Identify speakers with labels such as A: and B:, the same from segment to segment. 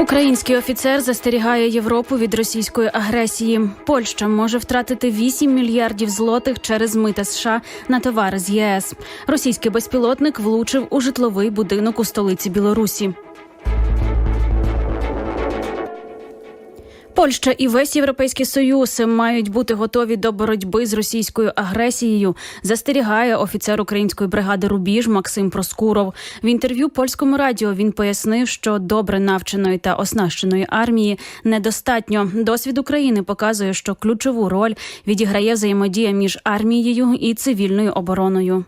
A: Український офіцер застерігає Європу від російської агресії. Польща може втратити 8 мільярдів злотих через мита США на товари з ЄС. Російський безпілотник влучив у житловий будинок у столиці Білорусі. Польща і весь європейський союз мають бути готові до боротьби з російською агресією. Застерігає офіцер української бригади Рубіж Максим Проскуров. В інтерв'ю польському радіо він пояснив, що добре навченої та оснащеної армії недостатньо. Досвід України показує, що ключову роль відіграє взаємодія між армією і цивільною обороною.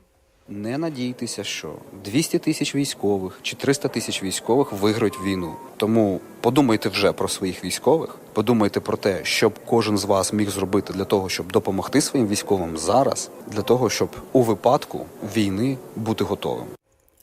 B: Не надійтеся, що 200 тисяч військових чи 300 тисяч військових виграють війну. Тому подумайте вже про своїх військових, подумайте про те, що б кожен з вас міг зробити для того, щоб допомогти своїм військовим зараз, для того, щоб у випадку війни бути готовим.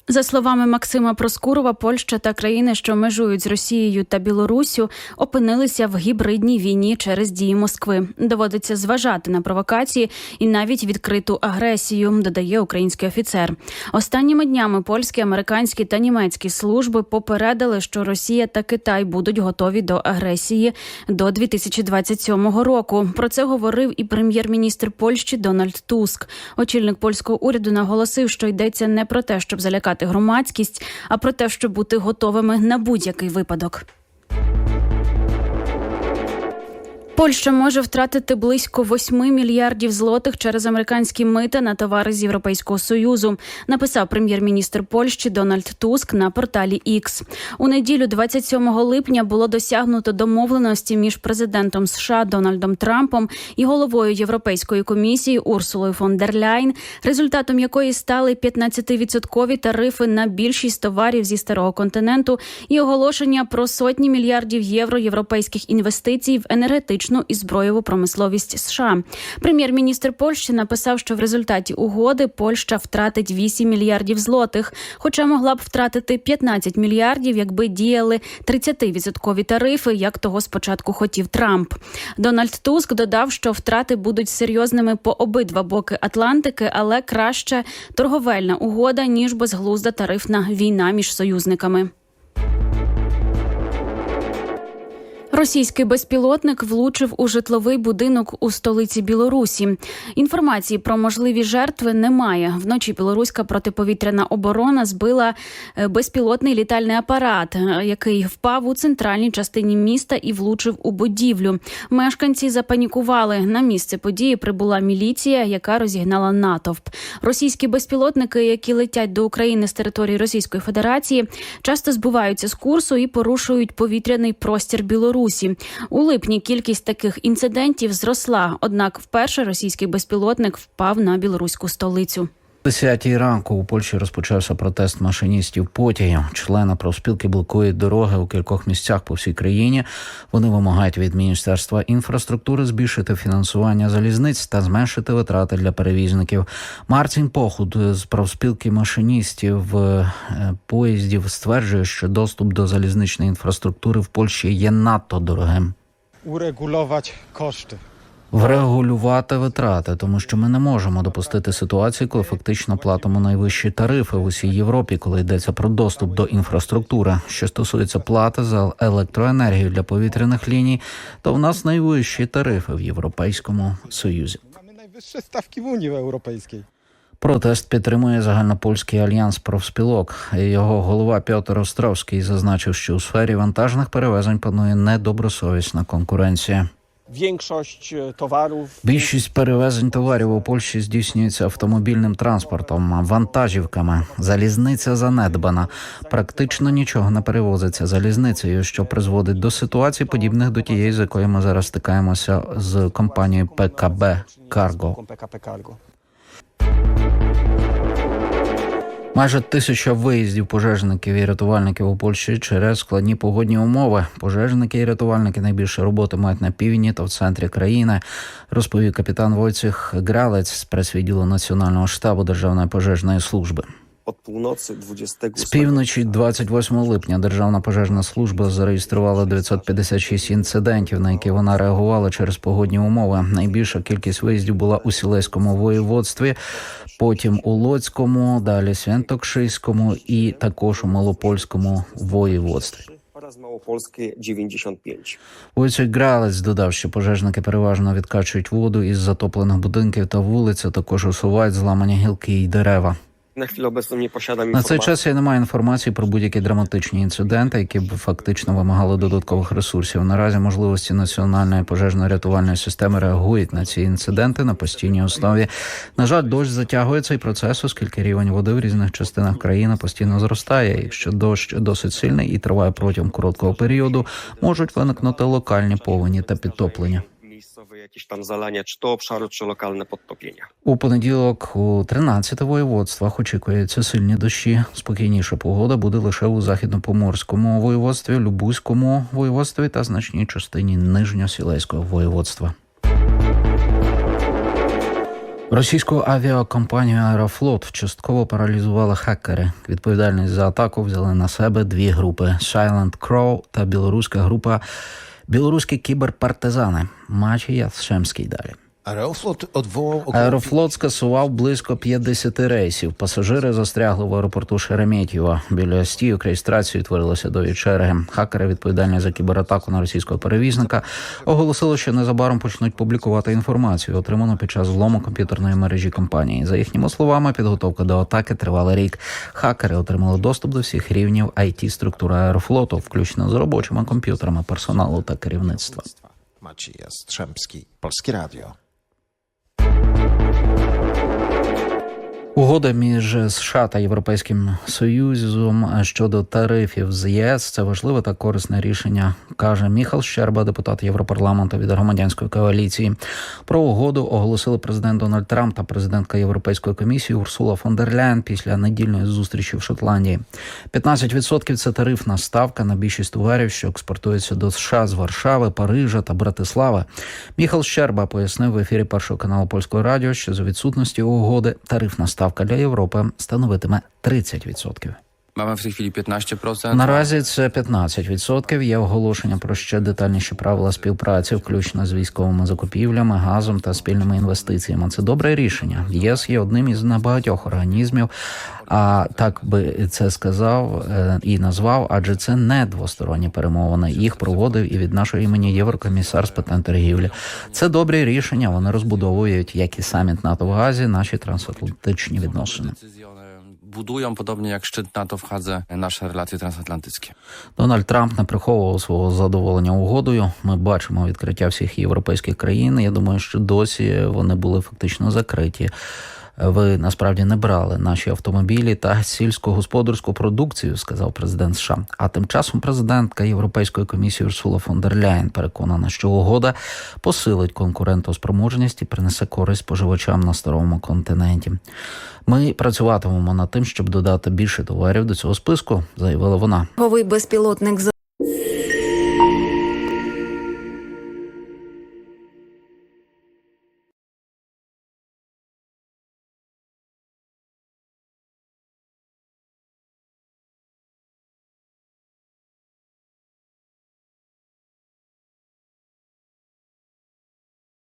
A: За словами Максима Проскурова, Польща та країни, що межують з Росією та Білоруссю, опинилися в гібридній війні через дії Москви. Доводиться зважати на провокації і навіть відкриту агресію, додає український офіцер. Останніми днями польські, американські та німецькі служби попередили, що Росія та Китай будуть готові до агресії до 2027 року. Про це говорив і прем'єр-міністр Польщі Дональд Туск. Очільник польського уряду наголосив, що йдеться не про те, щоб залякати громадськість, а про те, щоб бути готовими на будь-який випадок. Польща може втратити близько 8 мільярдів злотих через американські мита на товари з Європейського союзу. Написав прем'єр-міністр Польщі Дональд Туск на порталі X. У неділю, 27 липня, було досягнуто домовленості між президентом США Дональдом Трампом і головою Європейської комісії Урсулою фон дер Ляйн, результатом якої стали 15-відсоткові тарифи на більшість товарів зі старого континенту і оголошення про сотні мільярдів євро європейських інвестицій в енергетичну і зброєву промисловість США. Прем'єр-міністр Польщі написав, що в результаті угоди Польща втратить 8 мільярдів злотих, хоча могла б втратити 15 мільярдів, якби діяли 30-відсоткові тарифи, як того спочатку хотів Трамп. Дональд Туск додав, що втрати будуть серйозними по обидва боки Атлантики, але краще торговельна угода ніж безглузда тарифна війна між союзниками. Російський безпілотник влучив у житловий будинок у столиці Білорусі. Інформації про можливі жертви немає. Вночі білоруська протиповітряна оборона збила е, безпілотний літальний апарат, е, який впав у центральній частині міста і влучив у будівлю. Мешканці запанікували. На місце події прибула міліція, яка розігнала натовп. Російські безпілотники, які летять до України з території Російської Федерації, часто збиваються з курсу і порушують повітряний простір Білорусі. У липні кількість таких інцидентів зросла. Однак, вперше російський безпілотник впав на білоруську столицю.
C: 10 ранку у Польщі розпочався протест машиністів потягів. Члени профспілки блокують дороги у кількох місцях по всій країні. Вони вимагають від міністерства інфраструктури збільшити фінансування залізниць та зменшити витрати для перевізників. Мартін Похуд з профспілки машиністів е, поїздів стверджує, що доступ до залізничної інфраструктури в Польщі є надто дорогим.
D: uregulować koszty.
C: Врегулювати витрати, тому що ми не можемо допустити ситуацію, коли фактично платимо найвищі тарифи в усій Європі, коли йдеться про доступ до інфраструктури. Що стосується плати за електроенергію для повітряних ліній, то в нас найвищі тарифи в Європейському Союзі.
D: Najwyższe stawki w Unii Europejskiej.
C: Протест підтримує загальнопольський альянс профспілок. Його голова Пьотр Островський зазначив, що у сфері вантажних перевезень панує недобросовісна конкуренція.
E: Większość e, towarów
C: Більшість перевезень товарів у Польщі здійснюється автомобільним транспортом, вантажівками. Залізниця занедбана. Практично нічого не перевозиться залізницею, що призводить до ситуацій, подібних до тієї, з якою ми зараз стикаємося з компанією ПКБ Карго. Майже тисяча виїздів пожежників і рятувальників у Польщі через складні погодні умови. Пожежники і рятувальники найбільше роботи мають на півдні та в центрі країни, розповів капітан Войцех Гралець з прес-відділу Національного штабу Державної пожежної служби.
E: Od północy 28
C: З півночі 28 липня Державна пожежна служба зареєструвала 956 інцидентів, на які вона реагувала через погодні умови. Найбільша кількість виїздів була у Сілеському воєводстві, потім у Лоцькому, далі Святокшиському і також у Малопольському воєводстві.
E: 95.
C: Войцек Гралець додав, що пожежники переважно відкачують воду із затоплених будинків та вулиць, а також усувають зламані гілки й дерева.
E: Na chwilę obecną nie posiadam
C: На цей час я не маю інформації про будь-які драматичні інциденти, які б фактично вимагали додаткових ресурсів. Наразі можливості національної пожежно-рятувальної системи реагують на ці інциденти на постійній основі. На жаль, дощ затягує цей процес, оскільки рівень води в різних частинах країни постійно зростає. Якщо дощ досить сильний і триває протягом короткого періоду, можуть виникнути локальні повені та підтоплення.
E: Jakieś tam zalania, czy to obszaru, czy lokalne podtopienia.
C: У понеділок у 13 воєводствах очікуються сильні дощі. Спокійніша погода буде лише у західно-поморському воєводстві, Любузькому воєводстві та значній частині Нижньосілейського воєводства. Російську авіакомпанію Аерофлот частково паралізували хакери. Відповідальність за атаку взяли на себе дві групи: Silent Crow та білоруська група Білоруські кіберпартизани. Матчі Ясшемський далі.
F: Аерофлот odwołał
C: Аерофлот скасував близько 50 рейсів. Пасажири застрягли в аеропорту Шереметьєво. Біля стійок реєстрації утворилися довгі черги. Хакери, відповідальні за кібератаку на російського перевізника, оголосили, що незабаром почнуть публікувати інформацію, отриману під час злому комп'ютерної мережі компанії. За їхніми словами, підготовка до атаки тривала рік. Хакери отримали доступ до всіх рівнів it структури аерофлоту, включно з робочими комп'ютерами персоналу та керівництва.
F: Maciej Jastrzębski, Polskie Radio.
C: Угода між США та Європейським Союзом щодо тарифів з ЄС це важливе та корисне рішення, каже Міхал Щерба, депутат Європарламенту від громадянської коаліції. Про угоду оголосили президент Дональд Трамп та президентка Європейської комісії Урсула фон дер Ляйн після недільної зустрічі в Шотландії. 15% – це тарифна ставка на більшість товарів, що експортуються до США з Варшави, Парижа та Братислави. Міхал Щерба пояснив в ефірі першого каналу польського радіо, що за відсутності угоди тарифна ставка для Європи становитиме 30%.
G: Mamy w tej chwili 15%.
C: Наразі це 15%. Є оголошення про ще детальніші правила співпраці, включно з військовими закупівлями, газом та спільними інвестиціями. Це добре рішення. ЄС є одним із небагатьох організмів. А так би це сказав е, і назвав, адже це не двосторонні перемовини. Їх проводив і від нашого імені Єврокомісар з питань торгівлі. Це добрі рішення. Вони розбудовують, як і саміт НАТО в Газі, наші трансатлантичні відносини.
G: Budują, podobnie jak szczyt NATO w Hadze, nasze relacje transatlantyckie.
C: Дональд Трамп не приховував свого задоволення угодою. Ми бачимо відкриття всіх європейських країн. Я думаю, що досі вони були фактично закриті. Ви насправді не брали наші автомобілі та сільськогосподарську продукцію, сказав президент США. А тим часом президентка Європейської комісії Урсула фон дер Ляйн переконана, що угода посилить конкурентоспроможність і принесе користь споживачам на старому континенті. Ми працюватимемо над тим, щоб додати більше товарів до цього списку, заявила вона.
H: Черговий безпілотник